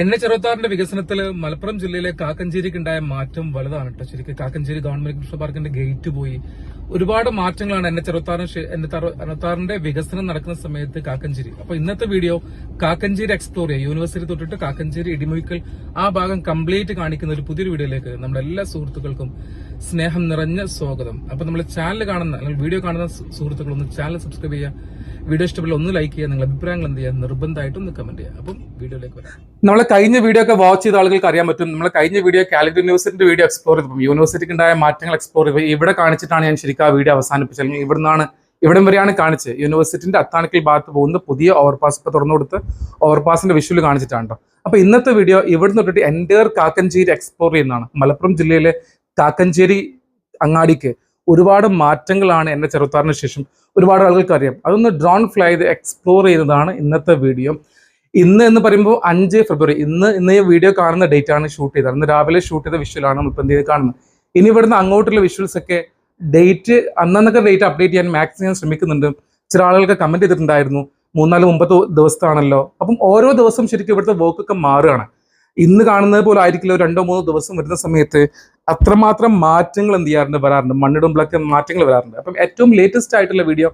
N H വികസനത്തിൽ മലപ്പുറം ജില്ലയിലെ കാക്കഞ്ചേരിക്ക് ഉണ്ടായ മാറ്റം വലുതാണ് കേട്ടോ ശരിക്കും കാക്കഞ്ചേരി ഗവൺമെന്റ് കൃഷി പാർക്കിന്റെ ഗേറ്റ് പോയി. ഒരുപാട് മാറ്റങ്ങളാണ് എൻ എച്ച് വികസനം നടക്കുന്ന സമയത്ത് കാക്കഞ്ചേരി. അപ്പൊ ഇന്നത്തെ വീഡിയോ കാക്കഞ്ചേരി എക്സ്പ്ലോർ ചെയ്യുക. യൂണിവേഴ്സിറ്റി തൊട്ടിട്ട് കാക്കഞ്ചേരി ഇടിമുഴിക്കൽ ആ ഭാഗം കംപ്ലീറ്റ് കാണിക്കുന്ന ഒരു പുതിയൊരു വീഡിയോയിലേക്ക് നമ്മുടെ എല്ലാ സുഹൃത്തുക്കൾക്കും സ്നേഹം നിറഞ്ഞ സ്വാഗതം. അപ്പൊ നമ്മൾ ചാനൽ കാണുന്ന അല്ലെങ്കിൽ വീഡിയോ കാണുന്ന സുഹൃത്തുക്കൾ ഒന്ന് ചാനൽ സബ്സ്ക്രൈബ് ചെയ്യുക. വീഡിയോ ഇഷ്ടപ്പെട്ട് ഒന്ന് ലൈക്ക് ചെയ്യുക. നിങ്ങളുടെ അഭിപ്രായങ്ങൾ എന്ത് ചെയ്യുക? നിർബന്ധമായിട്ടും ഒന്ന് കമന്റ് ചെയ്യുക. അപ്പം വീഡിയോയിലേക്ക് വരാം. നമ്മളെ കഴിഞ്ഞ വീഡിയോ ഒക്കെ വാച്ച് ചെയ്ത ആളുകൾക്ക് അറിയാൻ പറ്റും. നമ്മളെ കഴിഞ്ഞ വീഡിയോ കാലിക്കറ്റ് യൂണിവേഴ്സിറ്റിന്റെ വീഡിയോ എക്സ്പ്ലോർ ചെയ്തപ്പോൾ യൂണിവേഴ്സിറ്റിക്ക് ഉണ്ടായ മാറ്റങ്ങൾ എക്സ്പ്ലോർ ചെയ്തു. ഇവിടെ കാണിച്ചിട്ടാണ് ഞാൻ ശരിക്കും ആ വീഡിയോ അവസാനിപ്പിച്ചത്. അല്ലെങ്കിൽ ഇവിടുന്നാണ് ഇവിടം വരെയാണ് കാണിച്ചത്. യൂണിവേഴ്സിറ്റിന്റെ അത്താണിക്കൽ ഭാഗത്ത് പോകുന്ന പുതിയ ഓവർപാസ് ഇപ്പൊ തുറന്നു കൊടുത്ത് ഓവർപാസിന്റെ വിഷ്വൽ കാണിച്ചിട്ടാണ് കേട്ടോ അപ്പൊ ഇന്നത്തെ വീഡിയോ ഇവിടുന്ന് തൊട്ടിട്ട് എന്റെ കാക്കഞ്ചേരി എക്സ്പ്ലോർ ചെയ്യുന്നതാണ്. മലപ്പുറം ജില്ലയിലെ കാക്കഞ്ചേരി അങ്ങാടിക്ക്. ഒരുപാട് മാറ്റങ്ങളാണ് എന്റെ ചെറുത്താറിന് ശേഷം. ഒരുപാട് ആളുകൾക്ക് അറിയാം. അതൊന്ന് ഡ്രോൺ ഫ്ലൈ ചെയ്ത് എക്സ്പ്ലോർ ചെയ്തതാണ് ഇന്നത്തെ വീഡിയോ ഇന്ന് എന്ന് പറയുമ്പോൾ അഞ്ച് ഫെബ്രുവരി ഇന്ന് ഇന്ന് ഈ വീഡിയോ കാണുന്ന ഡേറ്റ് ആണ് ഷൂട്ട് ചെയ്തത്. അന്ന് രാവിലെ ഷൂട്ട് ചെയ്ത വിഷ്വലാണ് നമ്മൾ ഇപ്പം എന്ത് കാണുന്നത്. ഇനി ഇവിടുന്ന് അങ്ങോട്ടുള്ള വിഷ്വൽസ് ഒക്കെ ഡേറ്റ് അന്നന്നൊക്കെ ഡേറ്റ് അപ്ഡേറ്റ് ചെയ്യാൻ മാക്സിമം ഞാൻ ശ്രമിക്കുന്നുണ്ട്. ചില ആളുകൾക്ക് കമന്റ് ചെയ്തിട്ടുണ്ടായിരുന്നു. മൂന്നാൽ മുമ്പത്തെ ദിവസത്താണല്ലോ. അപ്പം ഓരോ ദിവസം ശരിക്കും ഇവിടുത്തെ വർക്കൊക്കെ മാറുകയാണ്. ഇന്ന് കാണുന്നത് പോലെ ആയിരിക്കില്ല. രണ്ടോ മൂന്നോ ദിവസം വരുന്ന സമയത്ത് അത്രമാത്രം മാറ്റങ്ങൾ എന്ത് ചെയ്യാറുണ്ട് വരാറുണ്ട്? മണ്ണിടുമ്പോഴൊക്കെ മാറ്റങ്ങൾ വരാറുണ്ട്. അപ്പം ഏറ്റവും ലേറ്റസ്റ്റ് ആയിട്ടുള്ള വീഡിയോ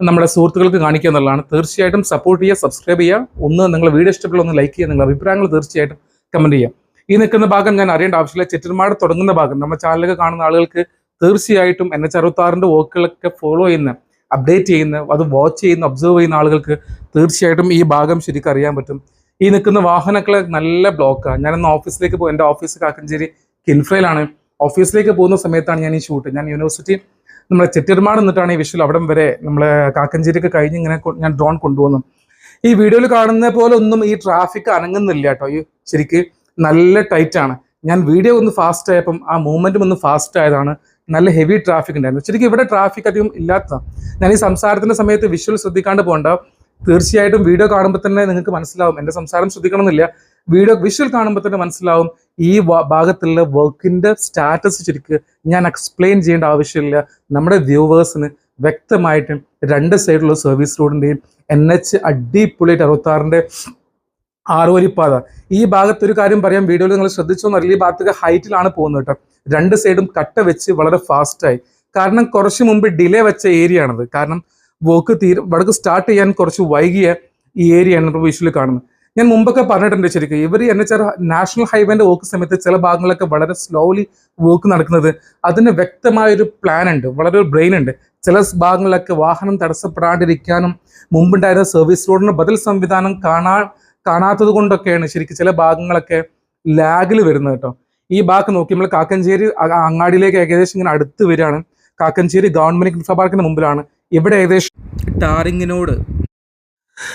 നമ്മുടെ സുഹൃത്തുക്കൾക്ക് കാണിക്കുക എന്നുള്ളതാണ്. തീർച്ചയായിട്ടും സപ്പോർട്ട് ചെയ്യുക സബ്സ്ക്രൈബ് ചെയ്യുക. ഒന്ന് നിങ്ങൾ വീഡിയോ ഇഷ്ടപ്പെടുന്ന ഒന്ന് ലൈക്ക് ചെയ്യുക. നിങ്ങളുടെ അഭിപ്രായങ്ങൾ തീർച്ചയായിട്ടും കമന്റ് ചെയ്യുക. ഈ നിൽക്കുന്ന ഭാഗം ഞാൻ അറിയേണ്ട ആവശ്യമില്ല. ചെറ്റന്മാട് തുടങ്ങുന്ന ഭാഗം. നമ്മുടെ ചാനലൊക്കെ കാണുന്ന ആളുകൾക്ക് തീർച്ചയായിട്ടും എൻ എച്ച് അറുപത്താറിന്റെ വർക്കുകളൊക്കെ ഫോളോ ചെയ്യുന്ന അപ്ഡേറ്റ് ചെയ്യുന്ന അത് വാച്ച് ചെയ്യുന്ന ഒബ്സർവ് ചെയ്യുന്ന ആളുകൾക്ക് തീർച്ചയായിട്ടും ഈ ഭാഗം ശരിക്കും അറിയാൻ പറ്റും. ഈ നിൽക്കുന്ന വാഹനങ്ങളെ നല്ല ബ്ലോക്കാണ് ഞാനിന്ന് ഓഫീസിലേക്ക് പോകും എന്റെ ഓഫീസ് കാക്കഞ്ചേരി കിൽഫ്രയിലാണ് ഓഫീസിലേക്ക് പോകുന്ന സമയത്താണ് ഞാൻ ഈ ഷൂട്ട് ഞാൻ യൂണിവേഴ്സിറ്റി നമ്മളെ ചെട്ടിയർമാട് നിന്നിട്ടാണ് ഈ വിഷ്വൽ അവിടം വരെ നമ്മളെ കാക്കഞ്ചേരിക്ക് കഴിഞ്ഞ് ഇങ്ങനെ ഞാൻ ഡ്രോൺ കൊണ്ടുപോകുന്നു. ഈ വീഡിയോയിൽ കാണുന്ന പോലെ ഒന്നും ഈ ട്രാഫിക് അനങ്ങുന്നില്ല കേട്ടോ. ഈ ശരിക്ക് നല്ല ടൈറ്റ് ആണ്. ഞാൻ വീഡിയോ ഒന്ന് ഫാസ്റ്റ് ആയപ്പം ആ മൂവ്മെന്റും ഒന്ന് ഫാസ്റ്റ് ആയതാണ്. നല്ല ഹെവി ട്രാഫിക് ഉണ്ടായിരുന്നു ശരിക്കും ഇവിടെ ട്രാഫിക് അധികം ഇല്ലാത്തതാണ് ഞാൻ ഈ സംസാരത്തിന്റെ സമയത്ത് വിഷ്വൽ ശ്രദ്ധിക്കാണ്ട് പോകണ്ട. തീർച്ചയായിട്ടും വീഡിയോ കാണുമ്പോൾ തന്നെ നിങ്ങൾക്ക് മനസ്സിലാവും. എന്റെ സംസാരം ശ്രദ്ധിക്കണമെന്നില്ല. വീഡിയോ വിഷ്വൽ കാണുമ്പോൾ തന്നെ മനസ്സിലാവും. ഈ ഭാഗത്തുള്ള വർക്കിന്റെ സ്റ്റാറ്റസ് ശരിക്ക് ഞാൻ എക്സ്പ്ലെയിൻ ചെയ്യേണ്ട ആവശ്യമില്ല. നമ്മുടെ വ്യൂവേഴ്സിന് വ്യക്തമായിട്ടും രണ്ട് സൈഡിലുള്ള സർവീസ് റോഡിന്റെയും എൻ എച്ച് അടിപൊളിയായിട്ട് അറുപത്താറിന്റെ ആറുവരിപ്പാത ഈ ഭാഗത്ത് ഒരു കാര്യം പറയാം. വീഡിയോയിൽ നിങ്ങൾ ശ്രദ്ധിച്ചോന്നറിയില്ല ഈ ഭാഗത്തൊക്കെ ഹൈറ്റിലാണ് പോകുന്നത് കേട്ടോ. രണ്ട് സൈഡും കട്ട വെച്ച് വളരെ ഫാസ്റ്റായി കാരണം കുറച്ച് മുമ്പ് ഡിലേ വെച്ച ഏരിയ ആണത്. കാരണം വർക്ക് തീരും. വടക്ക് സ്റ്റാർട്ട് ചെയ്യാൻ കുറച്ച് വൈകിയ ഈ ഏരിയയാണ് നമ്മൾ വിഷ്വലിൽ കാണുന്നത്. ഞാൻ മുമ്പൊക്കെ പറഞ്ഞിട്ടുണ്ട് ശരിക്കും. ഇവർ എന്നെ ആർ നാഷണൽ ഹൈവേന്റെ വർക്ക് സമയത്ത് ചില ഭാഗങ്ങളൊക്കെ വളരെ സ്ലോലി വർക്ക് നടക്കുന്നത്. അതിന് വ്യക്തമായൊരു പ്ലാൻ ഉണ്ട്. വളരെ ഒരു ബ്രെയിൻ ഉണ്ട്. ചില ഭാഗങ്ങളിലൊക്കെ വാഹനം തടസ്സപ്പെടാണ്ടിരിക്കാനും മുമ്പുണ്ടായിരുന്ന സർവീസ് റോഡിന് ബദൽ സംവിധാനം കാണാ കാണാത്തത് കൊണ്ടൊക്കെയാണ് ശരിക്കും ചില ഭാഗങ്ങളൊക്കെ ലാഗിൽ വരുന്നത് കേട്ടോ. ഈ ഭാഗം നോക്കി നമ്മൾ കാക്കഞ്ചേരി അങ്ങാടിയിലേക്ക് ഏകദേശം ഇങ്ങനെ അടുത്ത് വരികയാണ്. കാക്കഞ്ചേരി ഗവൺമെന്റ് ഇൻഫ്രാ പാർക്കിന് മുമ്പിലാണ്. ഇവിടെ ഏകദേശം ടാറിങ്ങിനോട്.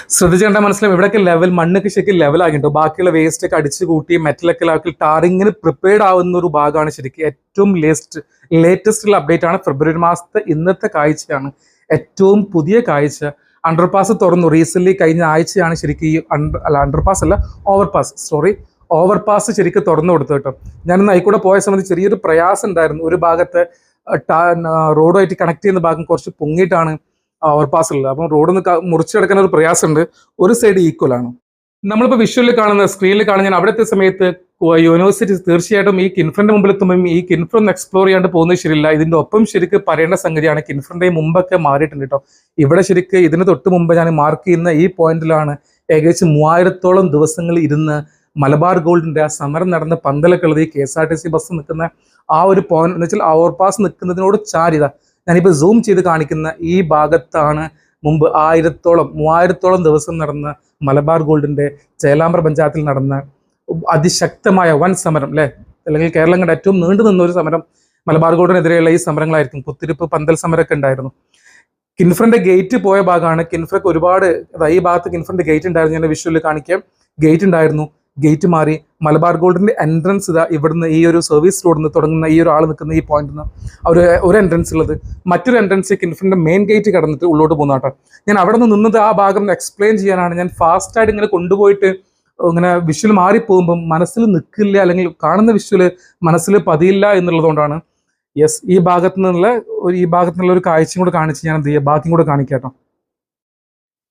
ശ്രദ്ധിച്ച് കണ്ടാൽ മനസ്സിലാവും ഇവിടെയൊക്കെ ലെവൽ മണ്ണൊക്കെ ശരിക്കും ലെവലാകിട്ടോ ബാക്കിയുള്ള വേസ്റ്റ് ഒക്കെ അടിച്ചു കൂട്ടി മെറ്റലൊക്കെ ആക്കി ടാറിങ്ങിന് പ്രിപ്പയർഡ് ആവുന്ന ഒരു ഭാഗമാണ് ശരിക്കും ഏറ്റവും ലേസ്റ്റ് ലേറ്റസ്റ്റ് അപ്ഡേറ്റ് ആണ്. ഫെബ്രുവരി മാസത്തെ ഇന്നത്തെ കാഴ്ചയാണ്. ഏറ്റവും പുതിയ കാഴ്ച. അണ്ടർപാസ് തുറന്നു. റീസെന്റ് കഴിഞ്ഞ ആഴ്ചയാണ് ശരിക്കും ഈ അണ്ടർ അല്ല അണ്ടർപാസ് അല്ല ഓവർപാസ് സോറി ഓവർപാസ് ശരിക്കും തുറന്നു കൊടുത്തു കേട്ടോ. ഞാനിന്ന് ആയിക്കൂടെ പോയ സമയത്ത് ചെറിയൊരു പ്രയാസം ഉണ്ടായിരുന്നു. ഒരു ഭാഗത്ത് റോഡുമായിട്ട് കണക്ട് ചെയ്യുന്ന ഭാഗം കുറച്ച് പൊങ്ങിയിട്ടാണ് ഓവർപാസ് ഉള്ളത്. അപ്പം റോഡ് മുറിച്ചെടുക്കാൻ ഒരു പ്രയാസമുണ്ട്. ഒരു സൈഡ് ഈക്വൽ ആണ്. നമ്മളിപ്പോൾ വിഷ്വലിൽ കാണുന്ന സ്ക്രീനിൽ കാണുന്ന ഞാൻ അവിടുത്തെ സമയത്ത് യൂണിവേഴ്സിറ്റി തീർച്ചയായിട്ടും ഈ കിൻഫ്രണ്ട് മുമ്പിൽ എത്തുമ്പോൾ ഈ കിൻഫ്ര ഒന്ന് എക്സ്പ്ലോർ ചെയ്യാണ്ട് പോകുന്നത് ശരിയില്ല. ഇതിന്റെ ഒപ്പം ശരിക്ക് പറയേണ്ട സംഗതിയാണ് കിൻഫ്രന്റെ മുമ്പൊക്കെ മാറിയിട്ടുണ്ട് കേട്ടോ ഇവിടെ ശരിക്ക് ഇതിന് തൊട്ട് മുമ്പ് ഞാൻ മാർക്ക് ചെയ്യുന്ന ഈ പോയിന്റിലാണ് ഏകദേശം മൂവായിരത്തോളം ദിവസങ്ങൾ ഇരുന്ന് മലബാർ ഗോൾഡിന്റെ ആ സമരം നടന്ന പന്തലക്കുള്ളത് ഈ K S R T C bus നിൽക്കുന്ന ആ ഒരു പോയിന്റ് എന്ന് വെച്ചാൽ ഓവർപാസ് നിൽക്കുന്നതിനോട് ചാരിത ഞാനിപ്പോൾ സൂം ചെയ്ത് കാണിക്കുന്ന ഈ ഭാഗത്താണ് മുമ്പ് ആയിരത്തോളം മൂവായിരത്തോളം ദിവസം നടന്ന മലബാർ ഗോൾഡിന്റെ ചേലാമ്പ്ര പഞ്ചായത്തിൽ നടന്ന അതിശക്തമായ വൻ സമരം അല്ലെ? അല്ലെങ്കിൽ കേരളം കണ്ട ഏറ്റവും നീണ്ടു നിന്ന ഒരു സമരം മലബാർ ഗോൾഡിനെതിരെയുള്ള ഈ സമരങ്ങളായിരിക്കും. കുത്തിരിപ്പ് പന്തൽ സമരമൊക്കെ ഉണ്ടായിരുന്നു. കിൻഫ്രന്റെ ഗേറ്റ് പോയ ഭാഗമാണ്. കിൻഫ്രക്ക് ഒരുപാട് ഈ ഭാഗത്ത് കിൻഫ്രന്റെ ഗേറ്റ് ഉണ്ടായിരുന്നു. ഞാൻ വിഷ്വലിൽ കാണിക്കാം. ഗേറ്റ് ഉണ്ടായിരുന്നു. ഗേറ്റ് മാറി. മലബാർ ഗോൾഡിന്റെ എൻട്രൻസ് ഇതാ ഇവിടുന്ന് ഈ ഒരു സർവീസ് റോഡിൽ നിന്ന് തുടങ്ങുന്ന ഈ ഒരു ആൾ നിൽക്കുന്ന ഈ പോയിന്റ് നിന്ന് ഒരു ഒരു എൻട്രൻസ് ഉള്ളത് മറ്റൊരു എൻട്രൻസ് കിൻഫിന്റെ മെയിൻ ഗേറ്റ് കടന്നിട്ട് ഉള്ളോട്ട് പോകുന്ന ഞാൻ അവിടെ നിന്ന് നിന്നത് ആ ഭാഗം എക്സ്പ്ലെയിൻ ചെയ്യാനാണ്. ഞാൻ ഫാസ്റ്റായിട്ട് ഇങ്ങനെ കൊണ്ടുപോയിട്ട് ഇങ്ങനെ വിഷ്വൽ മാറിപ്പോകുമ്പം മനസ്സിൽ നിൽക്കില്ല അല്ലെങ്കിൽ കാണുന്ന വിഷ്വൽ മനസ്സിൽ പതിയില്ല എന്നുള്ളതുകൊണ്ടാണ്. യെസ് ഈ ഭാഗത്തു നിന്നുള്ള ഒരു ഈ ഭാഗത്തു നിന്നുള്ള ഒരു കാഴ്ചയും കൂടെ കാണിച്ച് ഞാൻ എന്ത് ചെയ്യുക ബാക്കിയും കൂടെ കാണിക്കാം കേട്ടോ.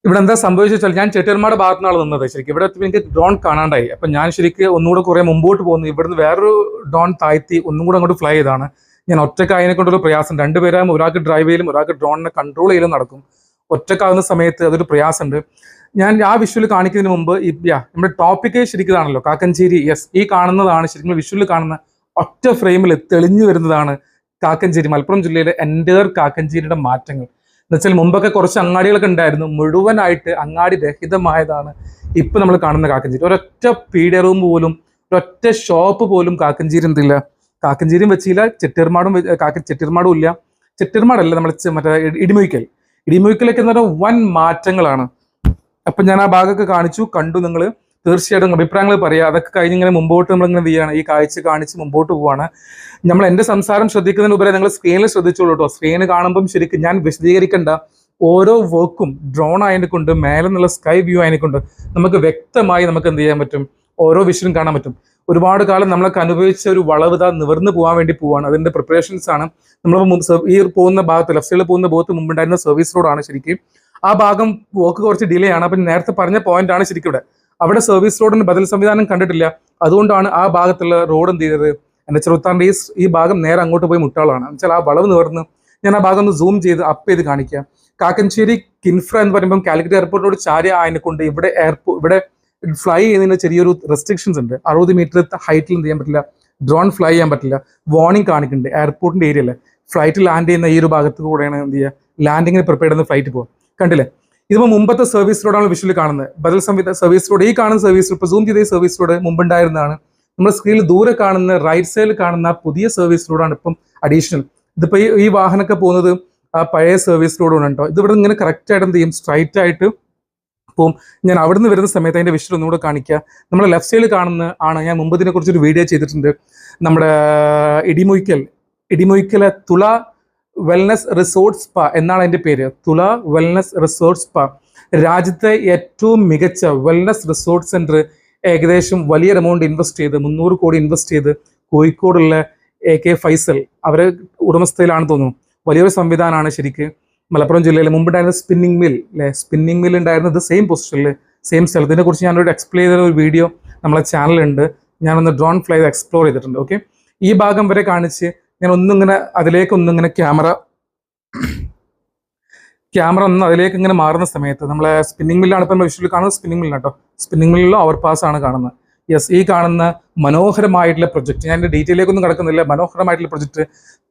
ഇവിടെ എന്താ സംഭവിച്ചാൽ ഞാൻ ചെട്ടിയർമാരുടെ ഭാഗത്തു നിന്നാണ് നിന്നത്. ശരിക്കും ഇവിടെ എനിക്ക് ഡ്രോൺ കാണാണ്ടായി. അപ്പൊ ഞാൻ ശരിക്കും ഒന്നുകൂടെ കുറെ മുമ്പോട്ട് പോകുന്നു. ഇവിടുന്ന് വേറൊരു ഡ്രോൺ താഴ്ത്തി ഒന്നും കൂടെ അങ്ങോട്ട് ഫ്ലൈ ചെയ്താണ്. ഞാൻ ഒറ്റക്കായതിനെ കൊണ്ടൊരു പ്രയാസം. രണ്ടുപേരാകുമ്പോൾ ഒരാൾക്ക് ഡ്രൈവ് ചെയ്യലും ഒരാൾക്ക് ഡ്രോണിനെ കൺട്രോൾ ചെയ്യലും നടക്കും. ഒറ്റക്കാവുന്ന സമയത്ത് അതൊരു പ്രയാസമുണ്ട്. ഞാൻ ആ വിഷ്വൽ കാണിക്കുന്നതിന് മുമ്പ് യാ നമ്മുടെ ടോപ്പിക്കേ ശരിക്കുന്നതാണല്ലോ കാക്കഞ്ചേരി യെസ് ഈ കാണുന്നതാണ് ശരിക്കും വിഷ്വലിൽ കാണുന്ന ഒറ്റ ഫ്രെയിമിൽ തെളിഞ്ഞു വരുന്നതാണ് കാക്കഞ്ചേരി മലപ്പുറം ജില്ലയിലെ എൻഡേർ കാക്കഞ്ചേരിയുടെ മാറ്റങ്ങൾ. എന്നുവെച്ചാൽ മുമ്പൊക്കെ കുറച്ച് അങ്ങാടികളൊക്കെ ഉണ്ടായിരുന്നു. മുഴുവനായിട്ട് അങ്ങാടി രഹിതമായതാണ് ഇപ്പൊ നമ്മൾ കാണുന്ന കാക്കഞ്ചേരി ഒരൊറ്റ പീഡിയ റൂം പോലും ഒരൊറ്റ ഷോപ്പ് പോലും കാക്കഞ്ചേരി എന്തില്ല. കാക്കഞ്ചേരിയും വെച്ചില്ല ചെട്ടിയർമാടും കാക്ക ചെട്ടിയർമാടും ഇല്ല. ചെട്ടിയർമാടല്ല നമ്മൾ മറ്റേ ഇടിമുയിക്കൽ. ഇടിമുയിക്കലൊക്കെ എന്ന് പറഞ്ഞാൽ വൻ മാറ്റങ്ങളാണ്. അപ്പൊ ഞാൻ ആ ഭാഗമൊക്കെ കാണിച്ചു കണ്ടു നിങ്ങൾ തീർച്ചയായിട്ടും അഭിപ്രായങ്ങൾ പറയാം. അതൊക്കെ കഴിഞ്ഞ് ഇങ്ങനെ മുമ്പോട്ട് നമ്മളിങ്ങനെ ചെയ്യാണ് ഈ കാഴ്ച കാണിച്ച് മുമ്പോട്ട് പോവാണ്. നമ്മൾ എന്റെ സംസാരം ശ്രദ്ധിക്കുന്നതിന് ഉപരി നിങ്ങൾ സ്ക്രീനിൽ ശ്രദ്ധിച്ചോളൂ കേട്ടോ. സ്ക്രീന് കാണുമ്പം ശരിക്കും ഞാൻ വിശദീകരിക്കേണ്ട ഓരോ വർക്കും ഡ്രോൺ ആയതിനെ കൊണ്ട് മേലെ നിന്നുള്ള സ്കൈ വ്യൂ ആയതിനെ കൊണ്ട് നമുക്ക് വ്യക്തമായി നമുക്ക് എന്ത് ചെയ്യാൻ പറ്റും? ഓരോ വിഷനും കാണാൻ പറ്റും. ഒരുപാട് കാലം നമ്മളൊക്കെ അനുഭവിച്ച ഒരു വളവ് ഇതാ നിവർന്നു പോകാൻ വേണ്ടി പോവാണ്. അതിന്റെ പ്രിപ്പറേഷൻസ് ആണ്. നമ്മൾ ഈ പോകുന്ന ഭാഗത്ത് ലെഫ്റ്റ് സൈഡിൽ പോകുന്ന ഭാഗത്ത് മുമ്പുണ്ടായിരുന്ന സർവീസ് റോഡാണ് ശരിക്കും. ആ ഭാഗം വർക്ക് കുറച്ച് ഡിലേ ആണ്. അപ്പം നേരത്തെ പറഞ്ഞ പോയിന്റ് ആണ് ശരിക്കും ഇവിടെ. അവിടെ സർവീസ് റോഡിന് ബദൽ സംവിധാനം കണ്ടിട്ടില്ല. അതുകൊണ്ടാണ് ആ ഭാഗത്തുള്ള റോഡ് എന്ത് ചെയ്തത്? എന്റെ ചെറുത്താന്റെ ഈ ഭാഗം നേരെ അങ്ങോട്ട് പോയി മുട്ടാളാണ്. വെച്ചാൽ ആ വളവ് നിവർന്ന് ഞാൻ ആ ഭാഗം ഒന്ന് സൂം ചെയ്ത് അപ്പ് ചെയ്ത് കാണിക്കാം. കാക്കഞ്ചേരി കിൻഫ്ര എന്ന് പറയുമ്പോൾ കാലിക്കറ്റ് എയർപോർട്ടിനോട് ചാരി ആയതിനെ കൊണ്ട് ഇവിടെ എയർപോർട്ട് ഇവിടെ ഫ്ലൈ ചെയ്യുന്നതിന് ചെറിയൊരു റെസ്ട്രിക്ഷൻസ് ഉണ്ട്. അറുപത് മീറ്റർ ഹൈറ്റിൽ എന്ത് ചെയ്യാൻ പറ്റില്ല. ഡ്രോൺ ഫ്ലൈ ചെയ്യാൻ പറ്റില്ല. വാർണിംഗ് കാണിക്കുന്നുണ്ട്. എയർപോർട്ടിന്റെ ഏരിയയിൽ ഫ്ലൈറ്റ് ലാൻഡ് ചെയ്യുന്ന ഈ ഒരു ഭാഗത്ത് കൂടെയാണ് എന്ത് ചെയ്യുക? ലാൻഡിങ്ങിന് പ്രിപ്പയർ ചെയ്യുന്ന ഫ്ലൈറ്റ് പോകുക കണ്ടില്ലേ? ഇതിപ്പോ മുമ്പത്തെ സർവീസ് റോഡാണ് വിഷ്വൽ കാണുന്നത്. ബദൽ സംവിധ സർവീസ് റോഡ് ഈ കാണുന്ന സർവീസ് റോഡ് സൂം ചെയ്ത സർവീസ് റോഡ് മുമ്പുണ്ടായിരുന്നതാണ്. നമ്മൾ സ്ക്രീനിൽ ദൂരെ കാണുന്ന റൈറ്റ് സൈഡിൽ കാണുന്ന പുതിയ സർവീസ് റോഡാണ് ഇപ്പം അഡീഷണൽ ഇതിപ്പോ ഈ ഈ വാഹനമൊക്കെ പോകുന്നത് ആ പഴയ സർവീസ് റോഡാണ് കേട്ടോ. ഇതിവിടെ ഇങ്ങനെ കറക്റ്റ് ആയിട്ട് എന്ത് ചെയ്യും? സ്ട്രൈറ്റ് ആയിട്ട് പോവും. ഞാൻ അവിടെ നിന്ന് വരുന്ന സമയത്ത് അതിന്റെ വിഷ്വൽ ഒന്നുകൂടെ കാണിക്കുക നമ്മുടെ ലെഫ്റ്റ് സൈഡിൽ കാണുന്ന ആണ്. ഞാൻ മുമ്പ് ഇതിനെക്കുറിച്ചൊരു വീഡിയോ ചെയ്തിട്ടുണ്ട്. നമ്മുടെ ഇടിമൊയ്ക്കൽ. ഇടിമൊയ്ക്കലെ തുള വെൽനസ് റിസോർട്ട്സ് സ്പാ എന്നാണ് അതിന്റെ പേര്. തുള വെൽനസ് റിസോർട്ട്സ് സ്പാ രാജ്യത്തെ ഏറ്റവും മികച്ച വെൽനസ് റിസോർട്ട് സെന്റർ ഏകദേശം വലിയ എമൗണ്ട് ഇൻവെസ്റ്റ് ചെയ്ത് മുന്നൂറ് കോടി ഇൻവെസ്റ്റ് ചെയ്ത് കോഴിക്കോടുള്ള എ കെ ഫൈസൽ. അവരെ ഉടമസ്ഥയിലാണ് തോന്നുന്നു. വലിയൊരു സംവിധാനമാണ് ശരിക്ക്. മലപ്പുറം ജില്ലയിൽ മുമ്പുണ്ടായിരുന്ന സ്പിന്നിങ് മിൽ അല്ലേ സ്പിന്നിങ് മിൽ ഉണ്ടായിരുന്നത് സെയിം പൊസിഷനിൽ സെയിം സ്ഥലത്തിനെ കുറിച്ച് ഞാനൊരു എക്സ്പ്ലെയിൻ ചെയ്ത ഒരു വീഡിയോ നമ്മളെ ചാനലുണ്ട് ഞാനൊന്ന് ഡ്രോൺ ഫ്ലൈ എക്സ്പ്ലോർ ചെയ്തിട്ടുണ്ട്. ഓക്കെ ഈ ഭാഗം വരെ കാണിച്ച് ഞാൻ ഒന്നിങ്ങനെ അതിലേക്ക് ഒന്നിങ്ങനെ ക്യാമറ ക്യാമറ ഒന്ന് അതിലേക്ക് ഇങ്ങനെ മാറുന്ന സമയത്ത് നമ്മളെ സ്പിന്നിംഗ് മില്ലാണ് ഇപ്പം വിഷുവിൽ കാണുന്നത് സ്പിന്നിംഗ് മില്ലാണ് കേട്ടോ സ്പിന്നിംഗ് മില്ലിലോ അവർ പാസ് ആണ് കാണുന്നത്. യെസ് ഈ കാണുന്ന മനോഹരമായിട്ടുള്ള പ്രൊജക്ട് ഞാൻ ഡീറ്റെയിലേക്കൊന്നും കിടക്കുന്നില്ല. മനോഹരമായിട്ടുള്ള project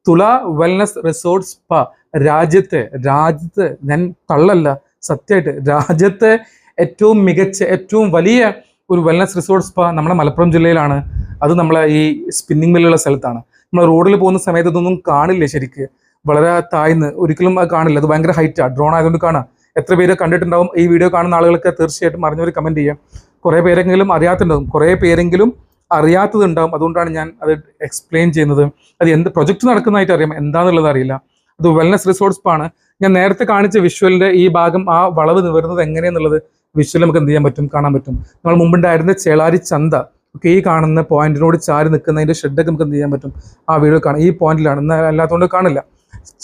Tula wellness resort spa രാജ്യത്തെ രാജ്യത്തെ ഞാൻ കള്ളല്ല സത്യമായിട്ട് രാജ്യത്തെ ഏറ്റവും മികച്ച ഏറ്റവും വലിയ ഒരു വെൽനസ് റിസോർട്ട് സ്പാ നമ്മുടെ മലപ്പുറം ജില്ലയിലാണ്. അത് നമ്മളെ ഈ സ്പിന്നിംഗ് മില്ലുള്ള സ്ഥലത്താണ്. നമ്മൾ റോഡിൽ പോകുന്ന സമയത്ത് ഇതൊന്നും കാണില്ല ശരിക്ക്? വളരെ താഴ്ന്ന്. ഒരിക്കലും അത് കാണില്ല. അത് ഭയങ്കര ഹൈറ്റാണ് ഡ്രോൺ ആയതുകൊണ്ട് കാണാം. എത്ര പേര് കണ്ടിട്ടുണ്ടാവും ഈ വീഡിയോ കാണുന്ന ആളുകൾക്ക് തീർച്ചയായിട്ടും അറിഞ്ഞവർ കമന്റ് ചെയ്യാം. കുറേ പേരെങ്കിലും അറിയാത്തുണ്ടാവും. കുറേ പേരെങ്കിലും അറിയാത്തതുണ്ടാവും. അതുകൊണ്ടാണ് ഞാൻ അത് എക്സ്പ്ലെയിൻ ചെയ്യുന്നത്. അത് എന്ത് പ്രൊജക്റ്റ് നടക്കുന്നതായിട്ട് അറിയാം. എന്താണെന്നുള്ളത് അറിയില്ല. അത് വെൽനസ് റിസോർട്സ് ആണ് ഞാൻ നേരത്തെ കാണിച്ച വിഷ്വലിന്റെ ഈ ഭാഗം ആ വളവ് നിവരുന്നത് എങ്ങനെയെന്നുള്ളത് വിഷ്വൽ നമുക്ക് എന്ത് ചെയ്യാൻ പറ്റും? കാണാൻ പറ്റും. നമ്മൾ മുമ്പുണ്ടായിരുന്ന ചേളാരി ചന്ത. ഒക്കെ ഈ കാണുന്ന പോയിന്റിനോട് ചാരി നിൽക്കുന്നതിന്റെ ഷെഡൊക്കെ നമുക്ക് എന്ത് ചെയ്യാൻ പറ്റും? ആ വീഡിയോ കാണാം. ഈ പോയിന്റിലാണ്. എന്നാൽ അല്ലാത്തതുകൊണ്ട് കാണില്ല.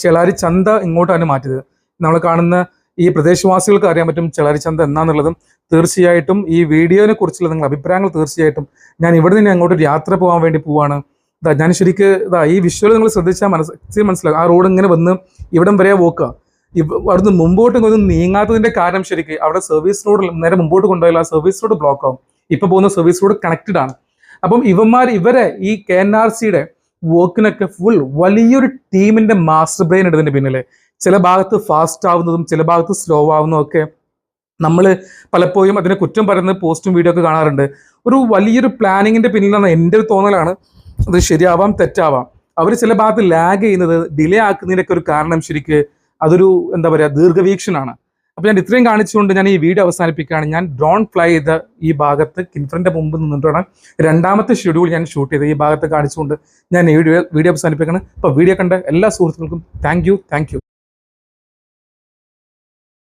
ചെളാരി ചന്ത ഇങ്ങോട്ടാണ് മാറ്റിയത്. നമ്മൾ കാണുന്ന ഈ പ്രദേശവാസികൾക്ക് അറിയാൻ പറ്റും ചെളാരി ചന്ത എന്നാന്നുള്ളതും. തീർച്ചയായിട്ടും ഈ വീഡിയോനെ കുറിച്ചുള്ള നിങ്ങളുടെ അഭിപ്രായങ്ങൾ തീർച്ചയായിട്ടും ഞാൻ ഇവിടെ നിന്ന് അങ്ങോട്ട് യാത്ര പോകാൻ വേണ്ടി പോവാണ്. ഇതാ ഞാൻ ശരിക്ക് ഇതാ ഈ വിഷ്വൽ നിങ്ങൾ ശ്രദ്ധിച്ചാൽ മനസ്സിൽ മനസ്സിലാകും ആ റോഡ് ഇങ്ങനെ വന്ന് ഇവിടം വരെ പോക്കുക അവിടുന്ന് മുമ്പോട്ട് ഒന്നും നീങ്ങാത്തതിന്റെ കാരണം ശരിക്ക് അവിടെ സർവീസ് റോഡ് നേരെ മുമ്പോട്ട് കൊണ്ടുപോയാൽ ആ സർവീസ് റോഡ് ബ്ലോക്ക് ആവും. ഇപ്പൊ പോകുന്ന സർവീസ് റോഡ് കണക്റ്റഡ് ആണ്. അപ്പം ഇവന്മാർ ഇവരെ ഈ കെ എൻ ആർ സിയുടെ വർക്കിനൊക്കെ ഫുൾ വലിയൊരു ടീമിന്റെ മാസ്റ്റർ ബ്രെയിൻ ഇടുന്നതിന്റെ പിന്നിലെ. ചില ഭാഗത്ത് ഫാസ്റ്റ് ആവുന്നതും ചില ഭാഗത്ത് സ്ലോ ആവുന്നതും ഒക്കെ നമ്മൾ പലപ്പോഴും അതിനെ കുറ്റം പറയുന്ന പോസ്റ്റും വീഡിയോ ഒക്കെ കാണാറുണ്ട്. ഒരു വലിയൊരു പ്ലാനിങ്ങിന്റെ പിന്നിലാണ് എന്റെ ഒരു തോന്നലാണ്. അത് ശരിയാവാം തെറ്റാവാം. അവർ ചില ഭാഗത്ത് ലാഗ് ചെയ്യുന്നത് ഡിലേ ആക്കുന്നതിനൊക്കെ ഒരു കാരണം ശരിക്ക് അതൊരു എന്താ പറയുക ദീർഘവീക്ഷണാണ് അപ്പൊ ഞാൻ ഇത്രയും കാണിച്ചുകൊണ്ട് ഞാൻ ഈ വീഡിയോ അവസാനിപ്പിക്കുകയാണ്. ഞാൻ ഡ്രോൺ ഫ്ലൈ ചെയ്ത ഈ ഭാഗത്ത് കിൻഫ്രന്റെ മുമ്പ് നിന്നിട്ടാണ് രണ്ടാമത്തെ ഷെഡ്യൂൾ ഞാൻ ഷൂട്ട് ചെയ്ത് ഈ ഭാഗത്ത് കാണിച്ചുകൊണ്ട് ഞാൻ ഈ വീഡിയോ വീഡിയോ അവസാനിപ്പിക്കണം അപ്പൊ വീഡിയോ കണ്ട എല്ലാ സുഹൃത്തുക്കൾക്കും താങ്ക് യു